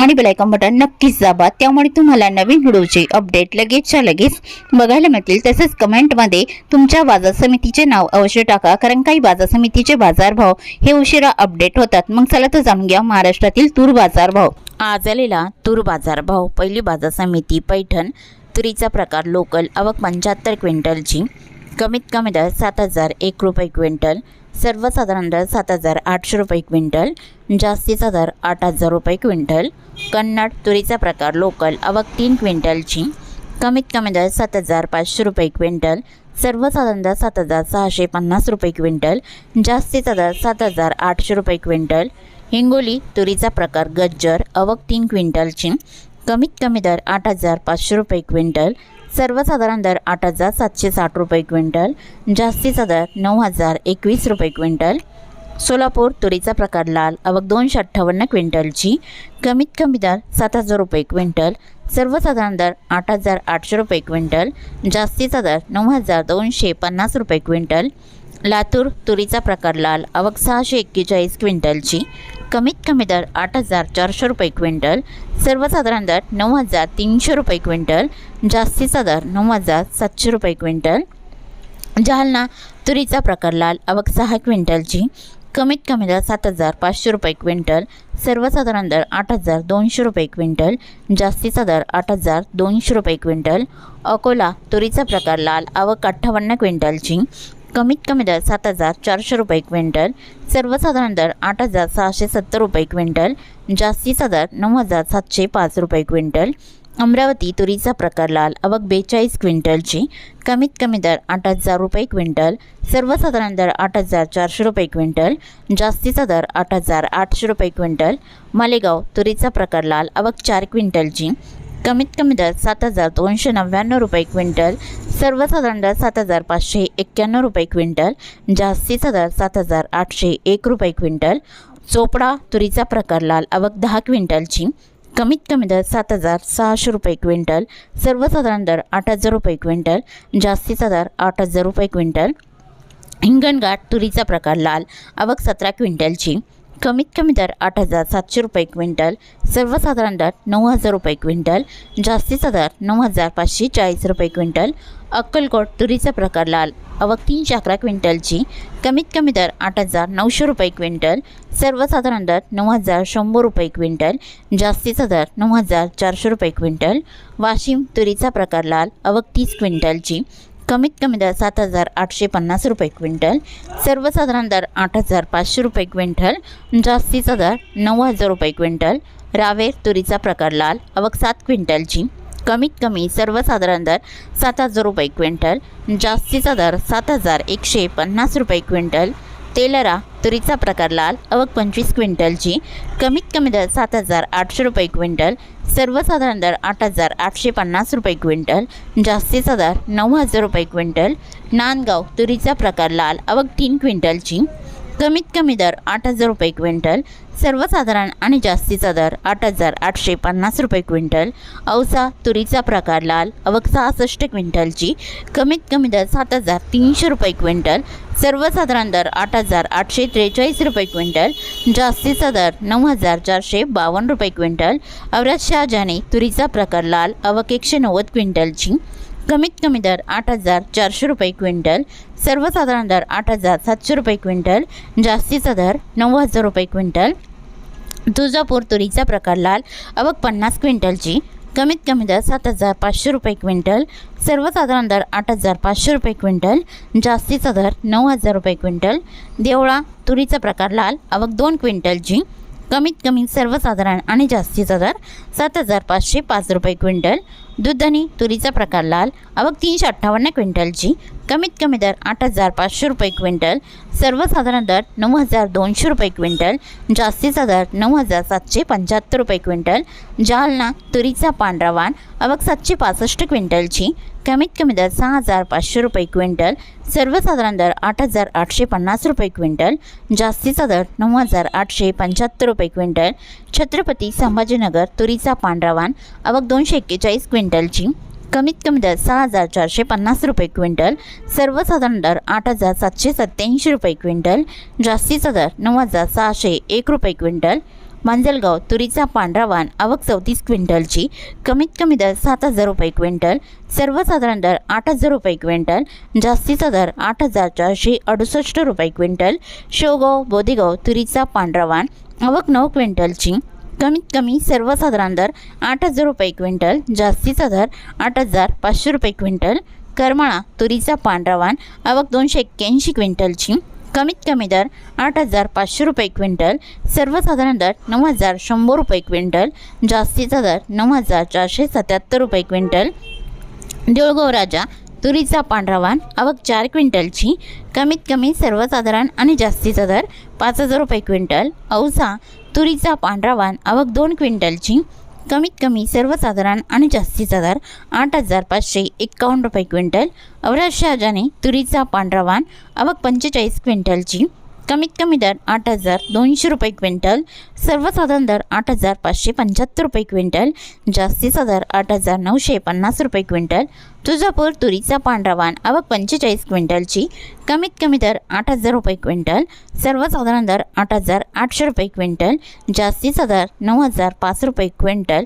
आणि bell icon button नक्कीच दाबा. त्यामुळे तुम्हाला नवीन व्हिडिओचे अपडेट लगेचच्या लगेच बघायला मिळतील. तसेच कमेंटमध्ये तुमच्या बाजार समितीचे नाव अवश्य टाका. कारण काही बाजार समितीचे बाजारभाव हे उशिरा अपडेट होतात. मग चला तर जाणून घ्या महाराष्ट्रातील तूर बाजारभाव आज आलेला तूर बाजारभाव पहिली बाजार समिती पैठण. तुरीचा प्रकार लोकल. आवक पंच्याहत्तर क्विंटलची कमीत कमी दर सात हजार एक रुपये क्विंटल. सर्वसाधारण दर सात हजार आठशे रुपये क्विंटल. जास्तीचा दर आठ हजार रुपये क्विंटल कन्नड तुरीचा प्रकार लोकल आवक तीन क्विंटलची कमीत कमी दर सात हजार पाचशे रुपये क्विंटल सर्वसाधारण दर सात हजार सहाशे पन्नास रुपये क्विंटल जास्तीचा दर सात हजार आठशे रुपये क्विंटल हिंगोली तुरीचा प्रकार गज्जर अवक तीन क्विंटलची कमीत कमी दर आठ हजार पाचशे रुपये क्विंटल सर्वसाधारण दर आठ हजार सातशे साठ रुपये क्विंटल जास्तीचा दर नऊ हजार एकवीस रुपये क्विंटल सोलापूर तुरीचा प्रकार लाल आवक दोनशे अठ्ठावन्न क्विंटलची. कमीत कमी दर सात हजार रुपये क्विंटल सर्वसाधारण दर आठ हजार आठशे रुपये क्विंटल जास्तीचा दर नऊ हजार दोनशे पन्नास रुपये क्विंटल. लातूर तुरीचा प्रकार लाल आवक सहाशे एक्केचाळीस क्विंटलची. कमीत कमी दर आठ हजार चारशे रुपये क्विंटल सर्वसाधारण दर नऊ हजार तीनशे रुपये क्विंटल जास्तीचा दर नऊ हजार सातशे रुपये क्विंटल. जालना तुरीचा प्रकार लाल आवक सहा क्विंटलची. कमीत कमी दर सात हजार पाचशे रुपये क्विंटल सर्वसाधारण दर आठ हजार दोनशे रुपये क्विंटल जास्तीचा दर आठ हजार दोनशे रुपये क्विंटल अकोला तुरीचा प्रकार लाल आवक अठ्ठावन्न क्विंटलची कमीत कमी दर सात हजार चारशे रुपये क्विंटल सर्वसाधारण दर आठ हजार सहाशे सत्तर रुपये क्विंटल जास्तीचा दर नऊ हजार सातशे पाच रुपये क्विंटल अमरावती तुरीचा प्रकार लाल आवक बेचाळीस क्विंटलची. कमीत कमी दर आठ हजार रुपये क्विंटल. सर्वसाधारण दर आठ हजार चारशे रुपये क्विंटल. जास्तीचा दर आठ हजार आठशे रुपये क्विंटल. मालेगाव तुरीचा प्रकार लाल आवक चार क्विंटलची. कमीत कमी दर सात हजार दोनशे नव्याण्णव रुपये क्विंटल. सर्वसाधारण दर सात हजार पाचशे एक्क्याण्णव रुपये क्विंटल. जास्तीचा दर सात हजार आठशे एक रुपये क्विंटल. चोपडा तुरीचा प्रकार लाल आवक दहा क्विंटलची. कमीत कमी दर सात हजार सहाशे रुपये क्विंटल सर्वसाधारण दर आठ हजार रुपये क्विंटल जास्तीचा दर आठ हजार रुपये क्विंटल. हिंगणघाट तुरीचा प्रकार लाल आवक सतरा क्विंटलची. कमीत कमी दर आठ हजार सातशे रुपये क्विंटल सर्वसाधारण दर नऊ हजार रुपये क्विंटल जास्तीचा दर नऊ हजार पाचशे चाळीस रुपये क्विंटल अक्कलकोट तुरीचा प्रकार लाल अवक तीनशे अकरा क्विंटलची कमीत कमी दर आठ हजार नऊशे रुपये क्विंटल सर्वसाधारण दर नऊ हजार शंभर रुपये क्विंटल जास्तीचा दर नऊ हजार चारशे रुपये क्विंटल वाशिम तुरीचा प्रकार लाल अवक तीस क्विंटलची कमीत कमी दर सात हजार आठशे पन्नास रुपये क्विंटल सर्वसाधारण दर आठ हजार पाचशे रुपये क्विंटल जास्तीचा दर नऊ हजार रुपये क्विंटल रावेर तुरीचा प्रकार लाल आवक सात क्विंटलची. कमीत कमी सर्वसाधारण दर सात हजार रुपये क्विंटल जास्तीचा दर सात हजार एकशे पन्नास रुपये क्विंटल तेलरा तुरीचा प्रकार लाल अवघ पंचवीस क्विंटलची कमीत कमी दर सात हजार आठशे रुपये क्विंटल सर्वसाधारण दर आठ हजार आठशे पन्नास रुपये क्विंटल जास्तीचा दर नऊ हजार रुपये क्विंटल नांदगाव तुरीचा प्रकार लाल अवघ तीन क्विंटलची कमीत कमी दर आठ हजार रुपये क्विंटल सर्वसाधारण आणि जास्तीचा दर आठ हजार आठशे पन्नास रुपये क्विंटल. औसा तुरीचा प्रकार लाल अवक सहासष्ट क्विंटलची कमीत कमी दर सात हजार तीनशे रुपये क्विंटल. सर्वसाधारण दर आठ हजार आठशे त्रेचाळीस रुपये क्विंटल. जास्तीचा दर नऊ हजार चारशे बावन्न रुपये क्विंटल. अवराज शहाजाने तुरीचा प्रकार लाल अवक एकशे नव्वद क्विंटलची. कमीत कमी दर आठ हजार चारशे रुपये क्विंटल सर्वसाधारण दर आठ हजार सातशे रुपये क्विंटल जास्तीचा दर नऊ हजार रुपये क्विंटल. तुळजापूर तुरीचा प्रकार लाल अवक पन्नास क्विंटलची कमीत कमी दर सात हजार पाचशे रुपये क्विंटल सर्वसाधारण दर आठ हजार पाचशे रुपये क्विंटल जास्तीचा दर नऊ हजार रुपये क्विंटल. देवळा तुरीचा प्रकार लाल अवक दोन क्विंटलची कमीत कमी सर्वसाधारण आणि जास्तीचा दर सात हजार पाचशे पाच रुपये क्विंटल. दूध आणि तुरीचा प्रकार लाल. आवक तीनशे अठ्ठावन्न क्विंटलची. कमीत कमी दर आठ हजार पाचशे रुपये क्विंटल. सर्वसाधारण दर नऊ हजार दोनशे रुपये क्विंटल. जास्तीचा दर नऊ हजार सातशे पंच्याहत्तर रुपये क्विंटल. जालना तुरीचा पांढरा वाण. आवक सातशे पासष्ट क्विंटलची. कमीत कमी दर सहा हजार पाचशे रुपये क्विंटल. सर्वसाधारण दर आठ हजार आठशे पन्नास रुपये क्विंटल. जास्तीचा दर नऊ हजार आठशे पंच्याहत्तर रुपये क्विंटल. छत्रपती संभाजीनगर तुरीचा पांढरा वाण. आवक दोनशे एक्केचाळीस क्विंटल. क्विंटलची. कमीत कमी दर सहा हजार चारशे पन्नास रुपये क्विंटल सर्वसाधारण दर आठ हजार सातशे सत्त्याऐंशी रुपये क्विंटल जास्तीचा दर नऊ हजार सहाशे एक रुपये क्विंटल. मांजलगाव तुरीचा पांढरा वाण आवक चौतीस क्विंटलची कमीत कमी दर सात हजार रुपये क्विंटल सर्वसाधारण दर आठ हजार रुपये क्विंटल जास्तीचा दर आठ हजार चारशे अडुसष्ट रुपये क्विंटल. शेवगाव बोदेगाव तुरीचा पांढरा वाण आवक नऊ क्विंटलची कमीत कमी सर्वसाधारण दर आठ हजार रुपये क्विंटल जास्तीचा दर आठ हजार पाचशे रुपये क्विंटल करमाळा तुरीचा पांढरावान आवक दोनशे एक्क्याऐंशी क्विंटलची. कमीत कमी दर आठ हजार पाचशे रुपये क्विंटल सर्वसाधारण दर नऊ हजार शंभर रुपये क्विंटल जास्तीचा दर नऊ हजार चारशे सत्याहत्तर रुपये क्विंटल. देऊळगाव राजा तुरीचा पांढरा वाण आवक चार क्विंटलची कमीत कमी सर्वसाधारण आणि जास्तीचा दर पाच हजार रुपये क्विंटल. औसा तुरीचा पांढरा वाण आवक दोन क्विंटलची कमीत कमी सर्वसाधारण आणि जास्तीचा दर आठ हजार पाचशे एक्कावन्न रुपये क्विंटल. अवराज शहाजाने तुरीचा पांढरा वाण आवक पंचेचाळीस क्विंटलची कमीत कमी दर आठ हजार दोनशे रुपये क्विंटल सर्वसाधारण दर आठ हजार पाचशे पंच्याहत्तर रुपये क्विंटल जास्तीचा दर आठ हजार नऊशे पन्नास रुपये क्विंटल तुळजापूर तुरीचा पांढरा वाण आवक पंचेचाळीस क्विंटलची कमीत कमी दर आठ हजार रुपये क्विंटल सर्वसाधारण दर आठ हजार आठशे रुपये क्विंटल जास्तीचा दर नऊ हजार पाच रुपये क्विंटल